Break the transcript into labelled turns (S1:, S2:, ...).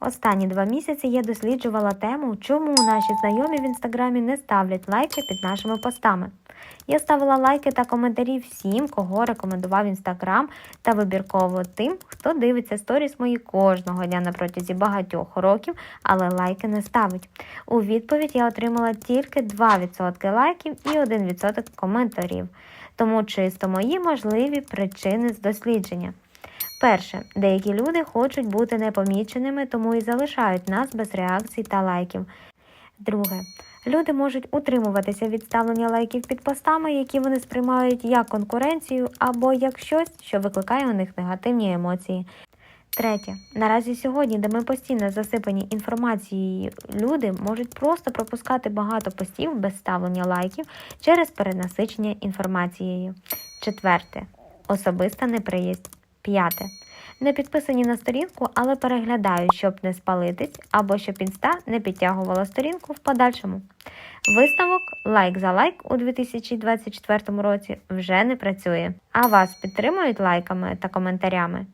S1: Останні два місяці я досліджувала тему, чому наші знайомі в інстаграмі не ставлять лайки під нашими постами. Я ставила лайки та коментарі всім, кого рекомендував інстаграм, та вибірково тим, хто дивиться сторіс мої кожного дня на протязі багатьох років, але лайки не ставить. У відповідь я отримала тільки 2% лайків і 1% коментарів. Тому чисто мої можливі причини з дослідження. Перше, деякі люди хочуть бути непоміченими, тому і залишають нас без реакцій та лайків. Друге, люди можуть утримуватися від ставлення лайків під постами, які вони сприймають як конкуренцію або як щось, що викликає у них негативні емоції. Третє, наразі сьогодні, де ми постійно засипані інформацією, люди можуть просто пропускати багато постів без ставлення лайків через перенасичення інформацією. Четверте, особиста неприязнь. П'яте. Не підписані на сторінку, але переглядають, щоб не спалитись, або щоб інста не підтягувала сторінку в подальшому. Висновок лайк за лайк у 2024 році вже не працює. А вас підтримують лайками та коментарями?